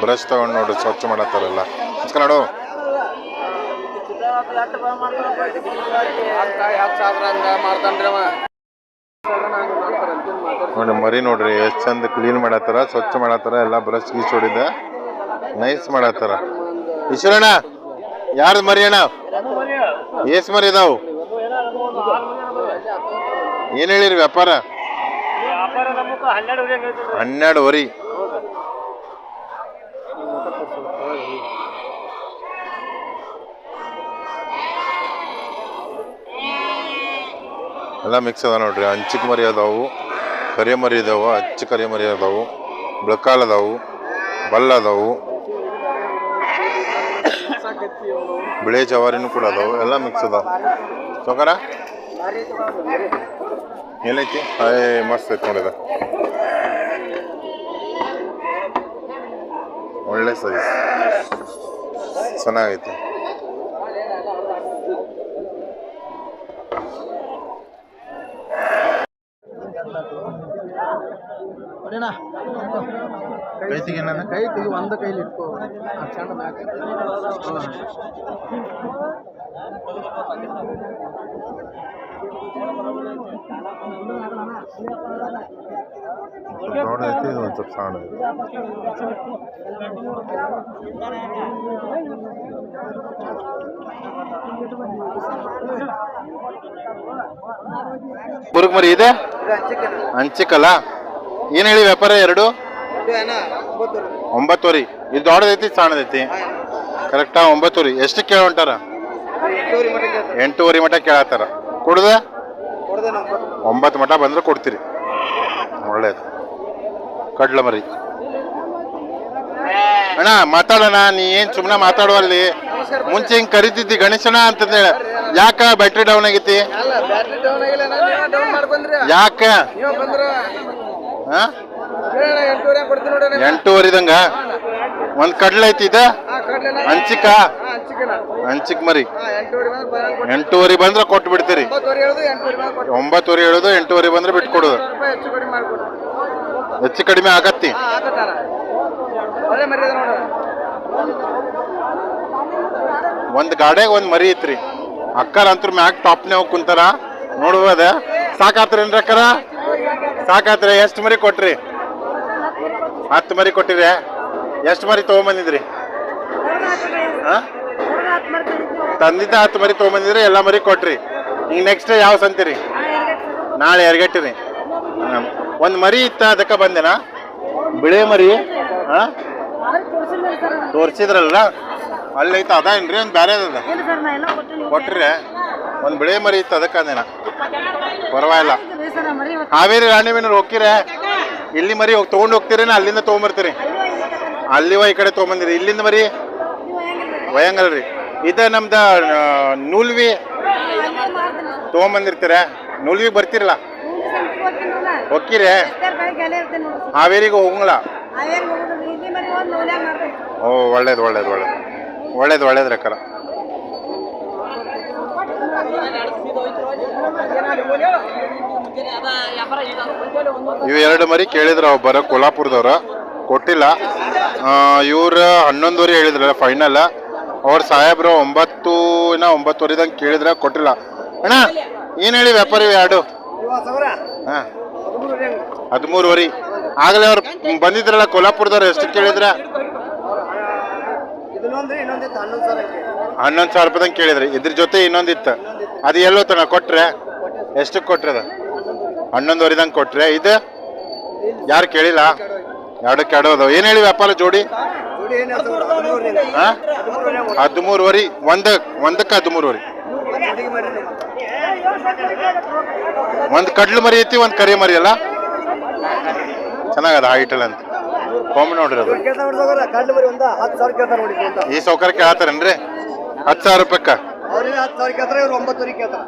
ಬ್ರಷ್ ತಗೊಂಡು ನೋಡ್ರಿ ಸ್ವಚ್ಛ ಮಾಡತ್ತಾರಲ್ಲ. ನೋಡು. ನೋಡಿ, ಮರಿ ನೋಡ್ರಿ, ಎಷ್ಟು ಚಂದ ಕ್ಲೀನ್ ಮಾಡತ್ತಾರ, ಸ್ವಚ್ಛ ಮಾಡತ್ತಾರ, ಎಲ್ಲ ಬ್ರಷ್ ಗೀಸ್ ಹೊಡಿದ. ನೈಸ್ ಮಾಡತ್ತಾರ. ಈಶ್ವರಣ್ಣ, ಯಾರ್ದು ಮರಿ ಅಣ್ಣ? ಏಸ್ ಮರಿ ಇದಾವು ಏನ್ ಹೇಳಿರಿ ವ್ಯಾಪಾರ? ಹನ್ನೆರಡು ವರೆ ಎಲ್ಲ ಮಿಕ್ಸ್ ಅದ ನೋಡ್ರಿ. ಹಂಚಿಕ್ ಮರಿ ಅದಾವು, ಕರಿ ಮರಿ ಇದಾವು, ಹಚ್ಚ ಕರಿ ಮರಿ ಅದಾವು ಬ್ಲಕಾಲ್ ಅದಾವು ಬಲ್ಲ ಅದಾವು, ಬಿಳೆ ಜವಾರಿನೂ ಕೂಡ ಅದಾವು. ಎಲ್ಲ ಮಿಕ್ಸ್ ಅದಾವ. ಸೋಕರ ಏನೈತಿ? ಮಸ್ತ್ ಐತಿ ನೋಡಿದ ಒಳ್ಳೆ ಸೈಜ್ ಚೆನ್ನಾಗೈತಿ. ಕೈತಿಗೆ ನನ್ನ ಕೈ ತೆಗಿ ಒಂದು ಕೈಲಿ ಇಟ್ಕೋ. ಮ್ಯಾಕ ದೊಡ್ಡದೈತಿ ಇದು ಒಂದು ಸ್ವಲ್ಪ ಸಣ್ಣ ಬುರುಕ್ ಮರಿ ಇದೆ? ಹಂಚಿಕಲ್ಲ ಏನು ಹೇಳಿ ವ್ಯಾಪಾರ ಎರಡು? ಒಂಬತ್ತುವರಿ. ಇದು ದೊಡ್ಡದೈತಿ ಸಣ್ಣದೈತಿ? ಕರೆಕ್ಟಾ ಒಂಬತ್ತುವರಿ. ಎಷ್ಟು ಕೇಳ ಹೊಂಟಾರ? ಎಂಟೂವರೆ ಮಟ ಕೇಳತ್ತಾರ ಕೊಡುದ? ಒಂಬತ್ತು ಮಠ ಬಂದ್ರೆ ಕೊಡ್ತೀರಿ. ಒಳ್ಳೇದು. ಕಡ್ಲ ಮರಿ. ಅಣ್ಣ ಮಾತಾಡೋಣ. ನೀ ಏನ್ ಸುಮ್ಮನೆ ಮಾತಾಡುವಲ್ಲಿ ಮುಂಚೆ ಹಿಂಗ್ ಕರಿತಿದ್ದಿ ಗಣೇಶನ ಅಂತಂದೇಳ. ಯಾಕ ಬ್ಯಾಟ್ರಿ ಡೌನ್ ಆಗೈತಿ ಯಾಕ? ಎಂಟೂವರಿದಂಗ ಒಂದ್ ಕಡ್ಲೆ ಐತಿ ಇದ? ಹಂಚಿಕ? ಹಂಚಿಕ್ ಮರಿ. ಎಂಟೂವರೆ ಬಂದ್ರೆ ಕೊಟ್ಟು ಬಿಡ್ತೀರಿ ಒಂಬತ್ತುವರೆ ಹೇಳುದು, ಎಂಟೂವರೆ ಬಂದ್ರೆ ಬಿಟ್ಕೊಡುದು. ಹೆಚ್ಚು ಕಡಿಮೆ ಆಗತ್ತಿ. ಒಂದ್ ಗಾಡ್ಯಾಗ ಒಂದ್ ಮರಿ ಐತ್ರಿ. ಅಕ್ಕರ ಅಂತೂ ಮ್ಯಾಕ್ ಟಾಪ್ನೇ ಹೋಗಿ ಕುಂತಾರ. ನೋಡ್ಬೋದ? ಸಾಕಾತ್ರೇನ್ರಿ ಅಕ್ಕರ? ಸಾಕಾತ್ರಿ ಎಷ್ಟು ಮರಿ ಕೊಟ್ರಿ? ಹತ್ತು ಮರಿ ಕೊಟ್ಟಿರಿ ಎಷ್ಟು ಮರಿ ತೊಗೊಂಬಂದಿದ್ರಿ? ಹಾಂ? ತಂದಿದ್ದ ಹತ್ತು ಮರಿ ತೊಗೊಂಬಂದಿದ್ರಿ ಎಲ್ಲ ಮರಿ ಕೊಟ್ರಿ. ಈಗ ನೆಕ್ಸ್ಟ್ ಯಾವ ಸಂತೀರಿ? ನಾಳೆ ಎರಗಟ್ಟಿರಿ. ಒಂದು ಮರಿ ಇತ್ತ ಅದಕ್ಕೆ ಬಂದೆನಾ? ಬಿಳೆ ಮರಿ. ತೋರ್ಸಿದ್ರಲ್ಲ ಅಲ್ಲಿ ಐತ ಅದ ಏನ್ರಿ? ಒಂದು ಬ್ಯಾರೆ ಅದ ಕೊಟ್ರಿ ಒಂದು ಬಿಳಿ ಮರಿ ಇತ್ತು ಅದಕ್ಕೆ ಅದೇನಾ. ಪರವಾಗಿಲ್ಲ. ಹಾವೇರಿ ರಾಣಿಬೆನ್ನೂರು ಹೋಗ್ತೀರ? ಇಲ್ಲಿ ಮರಿ ಹೋಗಿ ತೊಗೊಂಡು ಹೋಗ್ತೀರೇನ? ಅಲ್ಲಿಂದ ತೊಗೊಂಬರ್ತೀರಿ. ಅಲ್ಲಿವ ಈ ಕಡೆ ತೊಗೊಂಬಂದಿರಿ. ಇಲ್ಲಿಂದ ಮರಿ? ವಯಂಗಲ್ರಿ. ಇದ ನಮ್ದ ನೂಲ್ವಿ. ತೊಗೊಂಬಂದಿರ್ತೀರ? ನೂಲ್ವಿ ಬರ್ತಿರಲ್ಲ? ಹೋಗ್ತೀರಿ? ಹಾವೇರಿಗೆ ಹೋಗಂಗಿಲ್ಲ? ಓ ಒಳ್ಳೇದು ಒಳ್ಳೇದು ಒಳ್ಳೇದು. ಒಳ್ಳೇದು ಒಳ್ಳೇದು ರೆಕ್ಕರ ಇವು ಎರಡು ಮರಿ ಕೇಳಿದ್ರ ಒಬ್ಬರ ಕೊಲ್ಲಾಪುರದವ್ರ ಕೊಟ್ಟಿಲ್ಲ. ಇವ್ರ ಹನ್ನೊಂದುವರೆ ಹೇಳಿದ್ರಲ್ಲ ಫೈನಲ್ ಅವ್ರ ಸಾಹೇಬ್ರು ಒಂಬತ್ತು ಇನ್ನ ಒಂಬತ್ತುವರೆದಂಗೆ ಕೇಳಿದ್ರ, ಕೊಟ್ಟಿಲ್ಲ. ಅಣ್ಣ, ಏನು ಹೇಳಿ ವ್ಯಾಪಾರಿ ಎರಡು? ಹಾಂ. ಹದಿಮೂರುವರೆ. ಆಗಲೇ ಅವ್ರು ಬಂದಿದ್ರಲ್ಲ ಕೊಲ್ಲಾಪುರದವ್ರು ಎಷ್ಟು ಕೇಳಿದ್ರ? ಹನ್ನೊಂದು ಸಾವಿರ ರೂಪಾಯಿದಂಗೆ ಕೇಳಿದ್ರಿ. ಇದ್ರ ಜೊತೆ ಇನ್ನೊಂದಿತ್ತು. ಅದು ಎಲ್ಲೋತನ ಕೊಟ್ರೆ? ಎಷ್ಟಕ್ಕೆ ಕೊಟ್ರಿ ಅದು? ಹನ್ನೊಂದುವರೆದಂಗೆ ಕೊಟ್ರೆ? ಇದು? ಯಾರು ಕೇಳಿಲ್ಲ? ಎರಡಕ್ಕೆ ಎರಡು ಕೆಡೋದು. ಏನು ಹೇಳಿ ವ್ಯಾಪಾರ ಜೋಡಿ? ಹಾಂ? ಹದಿಮೂರುವರೆ. ಒಂದಕ್ಕೆ ಒಂದಕ್ಕೆ ಹದಿಮೂರುವರೆ. ಒಂದು ಕಡ್ಲು ಮರಿ ಐತಿ ಒಂದು ಕರಿ ಮರಿ ಅಲ್ಲ? ಚೆನ್ನಾಗದ ಹೈಟಲ್ ಅಂತ. ಕೊಂಬ್ ನೋಡ್ರಿ ಅದು. ಒಂದ ಈ ಸೌಕರ್ಯ ಕೇಳತ್ತಾರೇನ್ರಿ? ಹತ್ತು ಸಾವಿರ ರೂಪಾಯಿಕ್ಕ. ಅವ್ರಿಗೆ ಹತ್ತು ಸಾವಿರ ಕೇಳ್ತಾರೆ ಇವ್ರು ಒಂಬತ್ತುವರೆ ಕೇಳ್ತಾರೆ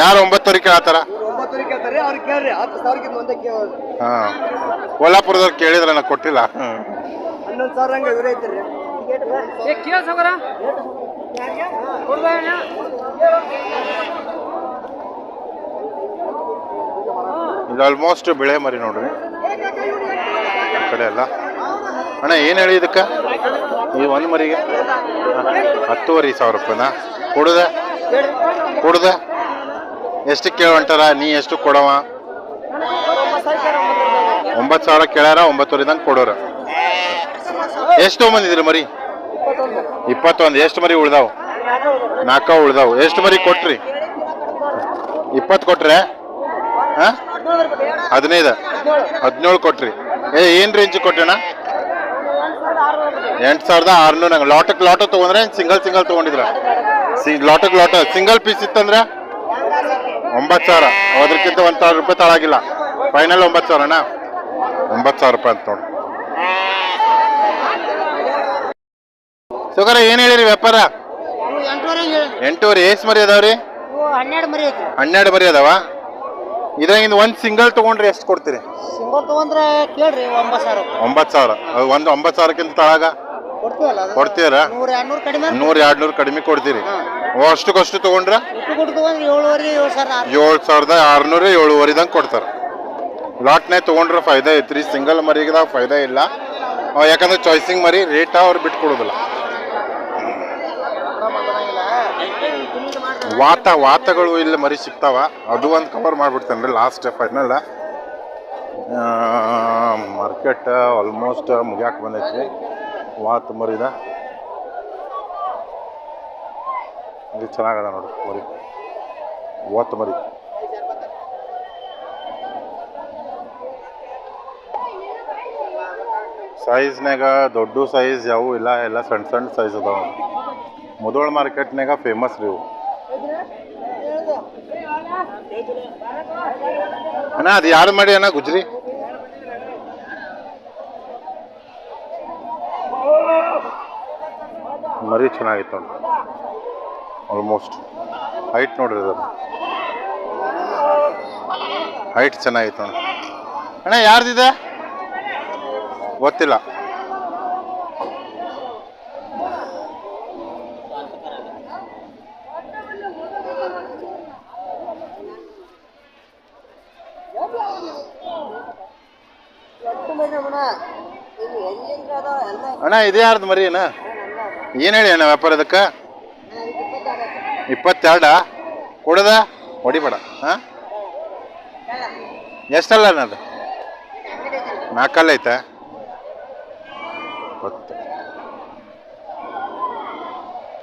ಯಾರು ಒಂಬತ್ತುವರೆ ಕೇಳತ್ತಾರ ಇವ್ರು ಒಂಬತ್ತುವರೆ ಕೇಳ್ತಾರೆ ಕೇಳ್ರಿ ಹತ್ತು ಸಾವಿರಕ್ಕಿಂತ ಒಂದೇ ಕೇಳೋದು ಹಾಂ. ಕೋಲ್ಹಾಪುರದವ್ರು ಕೇಳಿದ್ರ ನಾ ಕೊಟ್ಟಿಲ್ಲ. ಹ್ಮ್. ಹನ್ನೊಂದು ಸಾವಿರ ಹಂಗೆ ಇವರೇ ಐತಿರಿ. ಕೇಳ ಸೌಕರ ಇಲ್ಲಿ ಆಲ್ಮೋಸ್ಟ್ ಬೆಳೆ ಮರಿ ನೋಡ್ರಿ. ಕಡೆ ಎಲ್ಲ. ಅಣ್ಣ ಏನು ಹೇಳಿ ಇದಕ್ಕೆ? ಈ ಒಂದು ಮರಿಗೆ? ಹತ್ತುವರೆ ಸಾವಿರ ರೂಪಾಯಿನಾ? ಕೊಡುದ ಕೊಡುದ. ಎಷ್ಟು ಕೇಳಂಟಾರ ನೀ ಎಷ್ಟು ಕೊಡವ? ಒಂಬತ್ತು ಸಾವಿರ ಕೇಳ್ಯಾರ ಒಂಬತ್ತುವರೆದಂಗೆ ಕೊಡೋರ. ಎಷ್ಟು ಬಂದಿದ್ರಿ ಮರಿ? ಇಪ್ಪತ್ತೊಂದು. ಎಷ್ಟು ಮರಿ ಉಳ್ದಾವ್? ನಾಲ್ಕ ಉಳ್ದಾವ್. ಎಷ್ಟು ಮರಿ ಕೊಟ್ರಿ? ಇಪ್ಪತ್ತು ಕೊಟ್ರೆ? ಹಾ? ಹದಿನೈದು. ಹದಿನೇಳು ಕೊಟ್ರಿ. ಏ, ಏನ್ ರೇಂಜ್ ಕೊಟ್ಟಣ ಎಂಟು ಸಾವಿರದ ಆರ್ನೂರ ಲಾಟಕ್ ಲಾಟ ತಗೊಂಡ್ರೆ, ಸಿಂಗಲ್ ಸಿಂಗಲ್ ತೊಗೊಂಡಿದ್ರ. ಸಿ ಲಾಟಕ್ಕೆ ಲಾಟ. ಸಿಂಗಲ್ ಪೀಸ್ ಇತ್ತಂದ್ರೆ ಒಂಬತ್ತು ಸಾವಿರ. ಅದಕ್ಕಿಂತ ಒಂದು ಸಾವಿರ ರೂಪಾಯಿ ತಳಾಗಿಲ್ಲ. ಫೈನಲ್ ಒಂಬತ್ತು ಸಾವಿರನಾ? ಒಂಬತ್ತು ಸಾವಿರ ರೂಪಾಯಿ ಅಂತ ನೋಡಿ. ಸುಗರ ಏನು ಹೇಳಿರಿ ವ್ಯಾಪಾರ? ಎಂಟೂರಿ ಏಸ್ ಮರಿ ಅದಾವ್ರಿ? ಹನ್ನೆರಡು ಮರಿ ಅದಾವ. ಇದ್ರಾಗಿಂದ ಒಂದು ಸಿಂಗಲ್ ತೊಗೊಂಡ್ರೆ ಎಷ್ಟು ಕೊಡ್ತೀರಿ? ಒಂಬತ್ತು ಸಾವಿರ. ಅದು ಒಂದು ಒಂಬತ್ತು ಸಾವಿರಕ್ಕಿಂತ ತಳಗ? ಕೊಡ್ತೀವಲ್ಲ? ಅದು ಕೊಡ್ತೀರಾ ನೂರ ಎರಡ್ನೂರು ಕಡಿಮೆ ನೂರು ಎರಡು ನೂರು ಕಡಿಮೆ ಕೊಡ್ತೀರಿ. ಓ ಅಷ್ಟಕ್ಕಷ್ಟು ತೊಗೊಂಡ್ರೆ? ಕೊಟ್ಟು ತಗೊಂಡ್ರೆ ಏಳುವರೆ ಏಳು ಸಾವಿರ ಆರು ಏಳು ಸಾವಿರದ ಆರ್ನೂರ ಏಳುವರೆದಂಗೆ ಕೊಡ್ತಾರೆ. ಲಾಟ್ನೇ ತೊಗೊಂಡ್ರೆ ಫಾಯ್ದಾ ಐತ್ರಿ. ಸಿಂಗಲ್ ಮರಿಗದಾಗ ಫಾಯ್ದಾ ಇಲ್ಲ. ಅವ್ ಯಾಕಂದ್ರೆ ಚಾಯ್ಸಿಂಗ್ ಮರಿ ರೇಟ ಅವ್ರು ಬಿಟ್ಟು ಕೊಡುದಿಲ್ಲ ವಾತ ವಾತಗಳು ಇಲ್ಲಿ ಮರಿ ಸಿಗ್ತಾವ. ಅದು ಒಂದು ಕವರ್ ಮಾಡಿಬಿಡ್ತೇನೆ ಲಾಸ್ಟ್ ಫೈನಲ್ ಮಾರ್ಕೆಟ್ ಆಲ್ಮೋಸ್ಟ್ ಮುಗ್ಯಾಕೆ ಬಂದೈತಿ ವಾತ್ ಮರಿದ. ಇದು ಚೆನ್ನಾಗದ ನೋಡಿ ಮರಿ. ಓತ್ ಮರಿ. ಸೈಜ್ನಾಗ ದೊಡ್ಡ ಸೈಜ್ ಯಾವೂ ಇಲ್ಲ, ಎಲ್ಲ ಸಣ್ಣ ಸಣ್ಣ ಸೈಜ್ ಅದಾವ. ಮುದೋಳ ಮಾರ್ಕೆಟ್ನಾಗ ಫೇಮಸ್ ರೀ ಇವು. ಅಣ್ಣ, ಅದು ಯಾರು ಮಾಡಿ ಅಣ್ಣ ಗುಜ್ರಿ? ಮರಿ ಚೆನ್ನಾಗಿತ್ತು ನೋಡಿ ಆಲ್ಮೋಸ್ಟ್ ಹೈಟ್ ನೋಡ್ರಿ ಅದು. ಹೈಟ್ ಚೆನ್ನಾಗಿತ್ತು ನೋಡಿ ಅಣ್ಣ ಯಾರ್ದಿದೆ? ಗೊತ್ತಿಲ್ಲ. ಅಣ್ಣ, ಇದು ಯಾರ್ದು ಮರಿ ಅಣ್ಣ? ಏನು ಹೇಳಿ ಅಣ್ಣ ವ್ಯಾಪಾರ ಇದಕ್ಕೆ ಇಪ್ಪತ್ತೆರಡ? ಕೊಡದ? ಹೊಡಿಬೇಡ. ಹಾಂ? ಎಷ್ಟಲ್ಲ ಅದು? ನಾಲ್ಕಲ್ಲ ಐತೆ? ಗೊತ್ತು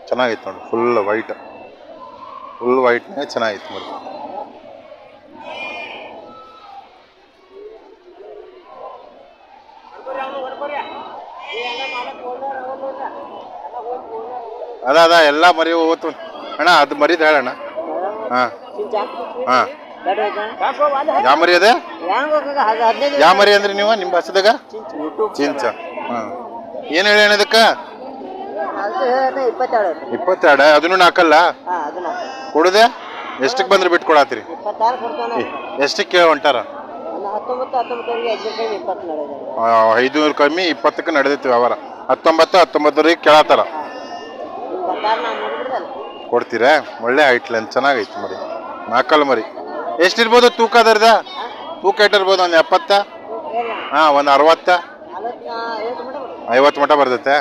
ಚೆನ್ನಾಗಿತ್ತು ನೋಡಿ ಫುಲ್ ವೈಟ್ ಫುಲ್ ವೈಟ್ನೇ ಚೆನ್ನಾಗಿತ್ತು ಮರಿ. ಅದ ಅದ ಎಲ್ಲ ಮರಿ ಹೋಗುತ್ತ ಅಣ್ಣ ಅದು ಮರಿದ ಹೇಳಣ್ಣ. ಹಾಂ. ಹಾಂ. ಯಾವ ಮರಿ ಅದೇ? ಯಾವ ಮರಿ ಅಂದ್ರಿ ನೀವು ನಿಮ್ಮ ಬಸದಾಗ ಚಿಂಚ. ಹಾಂ. ಏನು ಹೇಳಿ ಅಣ್ಣ ಇದಕ್ಕೆ? ಇಪ್ಪತ್ತೆರಡು. ಇಪ್ಪತ್ತೆರಡು ಅದನ್ನು ನಾಲ್ಕಲ್ಲ ಹಾ ಅದನ್ನ ಕೊಡುದೆ? ಎಷ್ಟಕ್ಕೆ ಬಂದ್ರೆ ಬಿಟ್ಟು ಕೊಡತ್ತೀರಿ ಎಷ್ಟಕ್ಕೆ ಕೇಳಿ ಹೊಂಟಾರ? ಐದುನೂರು ಕಮ್ಮಿ ಇಪ್ಪತ್ತಕ್ಕೆ ನಡೆದೈತಿ ವ್ಯವಹಾರ. ಹತ್ತೊಂಬತ್ತು ಹತ್ತೊಂಬತ್ತರಿಗೆ ಕೇಳತ್ತಾರ. ಕೊಡ್ತೀರ? ಒಳ್ಳೆ ಐಟ್ಲನ್ ಚೆನ್ನಾಗೈತೆ ಮರಿ. ನಾಲ್ಕಲ್ ಮರಿ. ಎಷ್ಟಿರ್ಬೋದು ತೂಕ ಅದರ್ದ ತೂಕ ಇಟ್ಟಿರ್ಬೋದು ಒಂದು ಎಪ್ಪತ್ತ? ಹಾಂ, ಒಂದು ಅರವತ್ತ? ಐವತ್ತು ಮಟ ಬರ್ತೈತೆ.